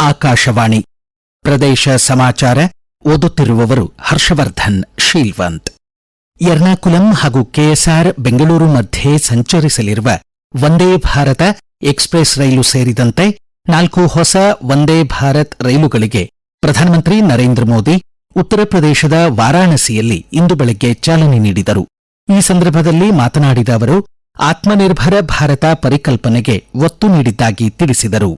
ಆಕಾಶವಾಣಿ ಪ್ರದೇಶ ಸಮಾಚಾರ ಓದುತ್ತಿರುವವರು ಹರ್ಷವರ್ಧನ್, ಶೀಲ್ವಂತ್. ಎರ್ನಾಕುಲಂ ಹಾಗೂ ಕೆಎಸ್ಆರ್ ಬೆಂಗಳೂರು ಮಧ್ಯೆ ಸಂಚರಿಸಲಿರುವ ವಂದೇ ಭಾರತ ಎಕ್ಸ್ಪ್ರೆಸ್ ರೈಲು ಸೇರಿದಂತೆ ನಾಲ್ಕು ಹೊಸ ವಂದೇ ಭಾರತ್ ರೈಲುಗಳಿಗೆ ಪ್ರಧಾನಮಂತ್ರಿ ನರೇಂದ್ರ ಮೋದಿ ಉತ್ತರ ಪ್ರದೇಶದ ವಾರಾಣಸಿಯಲ್ಲಿ ಇಂದು ಬೆಳಗ್ಗೆ ಚಾಲನೆ ನೀಡಿದರು. ಈ ಸಂದರ್ಭದಲ್ಲಿ ಮಾತನಾಡಿದ ಅವರು, ಆತ್ಮನಿರ್ಭರ ಭಾರತ ಪರಿಕಲ್ಪನೆಗೆ ಒತ್ತು ನೀಡಿದ್ದಾಗಿ ತಿಳಿಸಿದರು.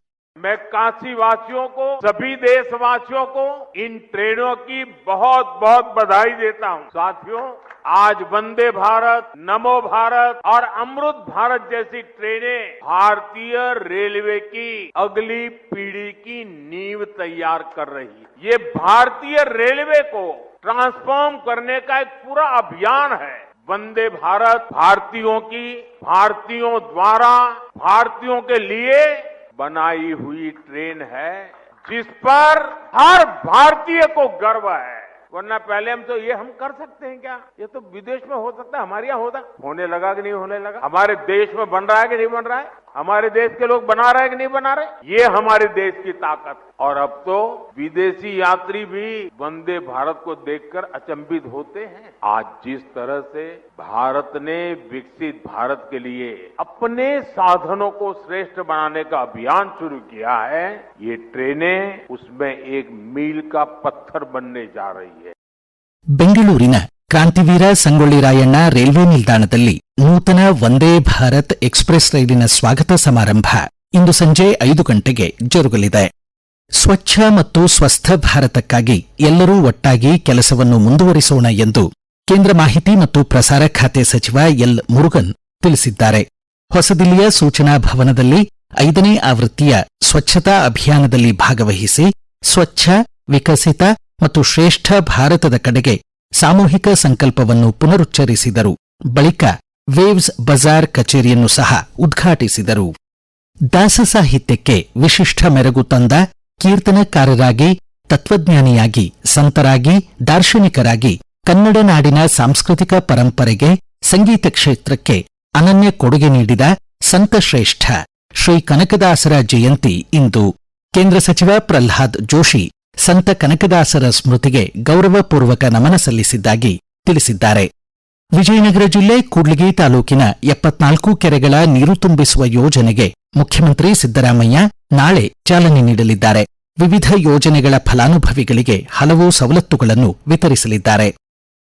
मैं काशी वासियों को, सभी देशवासियों को इन ट्रेनों की बहुत बहुत बधाई देता हूँ। साथियों, आज वंदे भारत, नमो भारत और अमृत भारत जैसी ट्रेनें भारतीय रेलवे की अगली पीढ़ी की नींव तैयार कर रही है। ये भारतीय रेलवे को ट्रांसफॉर्म करने का एक पूरा अभियान है। वंदे भारत, भारतीयों की, भारतीयों द्वारा, भारतीयों के लिए बनाई हुई ट्रेन है, जिस पर हर भारतीय को गर्व है। वरना पहले हम तो ये हम कर सकते हैं क्या? ये तो विदेश में हो सकता है, हमारे यहाँ होता। होने लगा कि नहीं होने लगा? हमारे देश में बन रहा है कि नहीं बन रहा है? हमारे देश के लोग बना रहे हैं कि नहीं बना रहे ये हमारे देश की ताकत और अब तो विदेशी यात्री भी वंदे भारत को देखकर अचंभित होते हैं आज जिस तरह से भारत ने विकसित भारत के लिए अपने साधनों को श्रेष्ठ बनाने का अभियान शुरू किया है ये ट्रेनें उसमें एक मील का पत्थर बनने जा रही है ಬೆಂಗಳೂರಿನ ಕ್ರಾಂತಿವೀರ ಸಂಗೊಳ್ಳಿ ರಾಯಣ್ಣ ರೈಲ್ವೆ ನಿಲ್ದಾಣದಲ್ಲಿ ನೂತನ ವಂದೇ ಭಾರತ್ ಎಕ್ಸ್ಪ್ರೆಸ್ ರೈಲಿನ ಸ್ವಾಗತ ಸಮಾರಂಭ ಇಂದು ಸಂಜೆ ಐದು ಗಂಟೆಗೆ ಜರುಗಲಿದೆ. ಸ್ವಚ್ಛ ಮತ್ತು ಸ್ವಸ್ಥ ಭಾರತಕ್ಕಾಗಿ ಎಲ್ಲರೂ ಒಟ್ಟಾಗಿ ಕೆಲಸವನ್ನು ಮುಂದುವರಿಸೋಣ ಎಂದು ಕೇಂದ್ರ ಮಾಹಿತಿ ಮತ್ತು ಪ್ರಸಾರ ಖಾತೆ ಸಚಿವ ಎಲ್ ಮುರುಗನ್ ತಿಳಿಸಿದ್ದಾರೆ. ಹೊಸದಿಲ್ಲಿಯ ಸೂಚನಾ ಭವನದಲ್ಲಿ ಐದನೇ ಆವೃತ್ತಿಯ ಸ್ವಚ್ಛತಾ ಅಭಿಯಾನದಲ್ಲಿ ಭಾಗವಹಿಸಿ ಸ್ವಚ್ಛ, ವಿಕಸಿತ ಮತ್ತು ಶ್ರೇಷ್ಠ ಭಾರತದ ಕಡೆಗೆ ಸಾಮೂಹಿಕ ಸಂಕಲ್ಪವನ್ನು ಪುನರುಚ್ಚರಿಸಿದರು. ಬಳಿಕ ವೇವ್ಸ್ ಬಜಾರ್ ಕಚೇರಿಯನ್ನು ಸಹ ಉದ್ಘಾಟಿಸಿದರು. ದಾಸ ಸಾಹಿತ್ಯಕ್ಕೆ ವಿಶಿಷ್ಟ ಮೆರಗು ತಂದ ಕೀರ್ತನಕಾರರಾಗಿ, ತತ್ವಜ್ಞಾನಿಯಾಗಿ, ಸಂತರಾಗಿ, ದಾರ್ಶನಿಕರಾಗಿ ಕನ್ನಡ ನಾಡಿನ ಸಾಂಸ್ಕೃತಿಕ ಪರಂಪರೆಗೆ, ಸಂಗೀತ ಕ್ಷೇತ್ರಕ್ಕೆ ಅನನ್ಯ ಕೊಡುಗೆ ನೀಡಿದ ಸಂತಶ್ರೇಷ್ಠ ಶ್ರೀ ಕನಕದಾಸರ ಜಯಂತಿ ಇಂದು. ಕೇಂದ್ರ ಸಚಿವ ಪ್ರಹ್ಲಾದ್ ಜೋಶಿ ಸಂತ ಕನಕದಾಸರ ಸ್ಮೃತಿಗೆ ಗೌರವಪೂರ್ವಕ ನಮನ ಸಲ್ಲಿಸಿದ್ದಾಗಿ ತಿಳಿಸಿದ್ದಾರೆ. ವಿಜಯನಗರ ಜಿಲ್ಲೆ ಕೂಡ್ಲಿಗಿ ತಾಲೂಕಿನ ಎಪ್ಪತ್ನಾಲ್ಕು ಕೆರೆಗಳ ನೀರು ತುಂಬಿಸುವ ಯೋಜನೆಗೆ ಮುಖ್ಯಮಂತ್ರಿ ಸಿದ್ದರಾಮಯ್ಯ ನಾಳೆ ಚಾಲನೆ ನೀಡಲಿದ್ದಾರೆ. ವಿವಿಧ ಯೋಜನೆಗಳ ಫಲಾನುಭವಿಗಳಿಗೆ ಹಲವು ಸವಲತ್ತುಗಳನ್ನು ವಿತರಿಸಲಿದ್ದಾರೆ.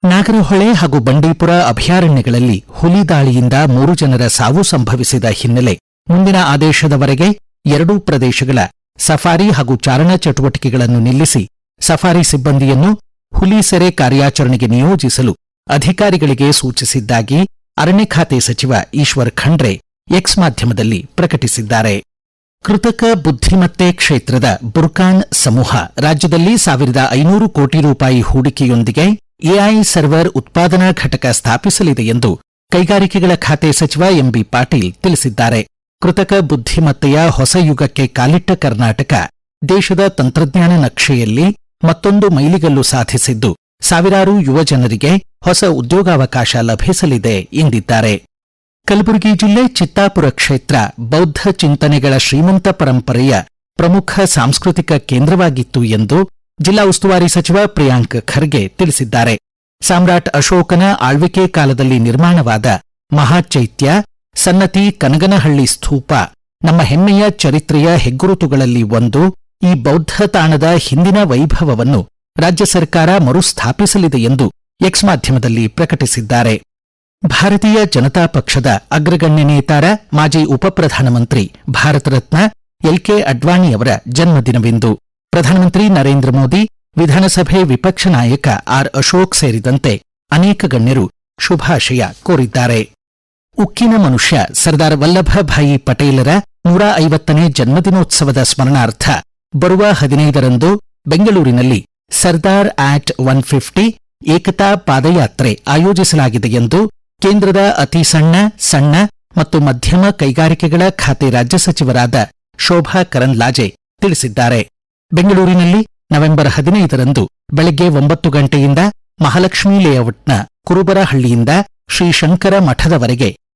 ನಾಗರಹೊಳೆ ಹಾಗೂ ಬಂಡೀಪುರ ಅಭಯಾರಣ್ಯಗಳಲ್ಲಿ ಹುಲಿ ದಾಳಿಯಿಂದ ಮೂರು ಜನರ ಸಾವು ಸಂಭವಿಸಿದ ಹಿನ್ನೆಲೆ ಮುಂದಿನ ಆದೇಶದವರೆಗೆ ಎರಡೂ ಪ್ರದೇಶಗಳ ಸಫಾರಿ ಹಾಗೂ ಚಾರಣಾ ಚಟುವಟಿಕೆಗಳನ್ನು ನಿಲ್ಲಿಸಿ ಸಫಾರಿ ಸಿಬ್ಬಂದಿಯನ್ನು ಹುಲಿ ಸೆರೆ ಕಾರ್ಯಾಚರಣೆಗೆ ನಿಯೋಜಿಸಲು ಅಧಿಕಾರಿಗಳಿಗೆ ಸೂಚಿಸಿದ್ದಾಗಿ ಅರಣ್ಯ ಖಾತೆ ಸಚಿವ ಈಶ್ವರ್ ಖಂಡ್ರೆ ಎಕ್ಸ್ ಮಾಧ್ಯಮದಲ್ಲಿ ಪ್ರಕಟಿಸಿದ್ದಾರೆ. ಕೃತಕ ಬುದ್ಧಿಮತ್ತೆ ಕ್ಷೇತ್ರದ ಬುರ್ಕಾನ್ ಸಮೂಹ ರಾಜ್ಯದಲ್ಲಿ ಸಾವಿರದ ಐನೂರು ಕೋಟಿ ರೂಪಾಯಿ ಹೂಡಿಕೆಯೊಂದಿಗೆ ಎಐ ಸರ್ವರ್ ಉತ್ಪಾದನಾ ಘಟಕ ಸ್ಥಾಪಿಸಲಿದೆ ಎಂದು ಕೈಗಾರಿಕೆಗಳ ಖಾತೆ ಸಚಿವ ಎಂಬಿ ಪಾಟೀಲ್ ತಿಳಿಸಿದ್ದಾರೆ. ಕೃತಕ ಬುದ್ಧಿಮತ್ತೆಯ ಹೊಸ ಯುಗಕ್ಕೆ ಕಾಲಿಟ್ಟ ಕರ್ನಾಟಕ ದೇಶದ ತಂತ್ರಜ್ಞಾನ ನಕ್ಷೆಯಲ್ಲಿ ಮತ್ತೊಂದು ಮೈಲಿಗಲ್ಲು ಸಾಧಿಸಿದ್ದು, ಸಾವಿರಾರು ಯುವಜನರಿಗೆ ಹೊಸ ಉದ್ಯೋಗಾವಕಾಶ ಲಭಿಸಲಿದೆ ಎಂದಿದ್ದಾರೆ. ಕಲಬುರಗಿ ಜಿಲ್ಲೆ ಚಿತ್ತಾಪುರ ಕ್ಷೇತ್ರ ಬೌದ್ಧ ಚಿಂತನೆಗಳ ಶ್ರೀಮಂತ ಪರಂಪರೆಯ ಪ್ರಮುಖ ಸಾಂಸ್ಕೃತಿಕ ಕೇಂದ್ರವಾಗಿತ್ತು ಎಂದು ಜಿಲ್ಲಾ ಉಸ್ತುವಾರಿ ಸಚಿವ ಪ್ರಿಯಾಂಕ್ ಖರ್ಗೆ ತಿಳಿಸಿದ್ದಾರೆ. ಸಾಮ್ರಾಟ್ ಅಶೋಕನ ಆಳ್ವಿಕೆ ಕಾಲದಲ್ಲಿ ನಿರ್ಮಾಣವಾದ ಮಹಾಚೈತ್ಯ ಸನ್ನತಿ ಕನಗನಹಳ್ಳಿ ಸ್ತೂಪ, ನಮ್ಮ ಹೆಮ್ಮೆಯ ಚರಿತ್ರೆಯ ಹೆಗ್ಗುರುತುಗಳಲ್ಲಿ ಒಂದು, ಈ ಬೌದ್ಧ ತಾಣದ ಹಿಂದಿನ ವೈಭವವನ್ನು ರಾಜ್ಯ ಸರ್ಕಾರ ಮರುಸ್ಥಾಪಿಸಲಿದೆ ಎಂದು ಎಕ್ಸ್ ಮಾಧ್ಯಮದಲ್ಲಿ ಪ್ರಕಟಿಸಿದ್ದಾರೆ. ಭಾರತೀಯ ಜನತಾ ಪಕ್ಷದ ಅಗ್ರಗಣ್ಯ ನೇತಾರ, ಮಾಜಿ ಉಪಪ್ರಧಾನಮಂತ್ರಿ ಭಾರತ ರತ್ನ ಎಲ್ಕೆ ಅಡ್ವಾಣಿಯವರ ಜನ್ಮದಿನವೆಂದು ಪ್ರಧಾನಮಂತ್ರಿ ನರೇಂದ್ರ ಮೋದಿ, ವಿಧಾನಸಭೆ ವಿಪಕ್ಷ ನಾಯಕ ಆರ್ ಅಶೋಕ್ ಸೇರಿದಂತೆ ಅನೇಕ ಗಣ್ಯರು ಶುಭಾಶಯ ಕೋರಿದ್ದಾರೆ. ಉಕ್ಕಿನ ಮನುಷ್ಯ ಸರ್ದಾರ್ ವಲ್ಲಭಭಾಯಿ ಪಟೇಲರ ನೂರ ಐವತ್ತನೇ ಜನ್ಮದಿನೋತ್ಸವದ ಸ್ಮರಣಾರ್ಥ ಬರುವ ಹದಿನೈದರಂದು ಬೆಂಗಳೂರಿನಲ್ಲಿ ಸರ್ದಾರ್ ಆಟ್ ಒನ್ ಫಿಫ್ಟಿ ಏಕತಾ ಪಾದಯಾತ್ರೆ ಆಯೋಜಿಸಲಾಗಿದೆ ಎಂದು ಕೇಂದ್ರದ ಅತಿ ಸಣ್ಣ ಸಣ್ಣ ಮತ್ತು ಮಧ್ಯಮ ಕೈಗಾರಿಕೆಗಳ ಖಾತೆ ರಾಜ್ಯ ಸಚಿವರಾದ ಶೋಭಾ ಕರಂದ್ಲಾಜೆ ತಿಳಿಸಿದ್ದಾರೆ. ಬೆಂಗಳೂರಿನಲ್ಲಿ ನವೆಂಬರ್ ಹದಿನೈದರಂದು ಬೆಳಗ್ಗೆ ಒಂಬತ್ತು ಗಂಟೆಯಿಂದ ಮಹಾಲಕ್ಷ್ಮೀ ಲೇಔಟ್ನ ಕುರುಬರಹಳ್ಳಿಯಿಂದ ಶ್ರೀ ಶಂಕರ ಮಠದವರೆಗೆ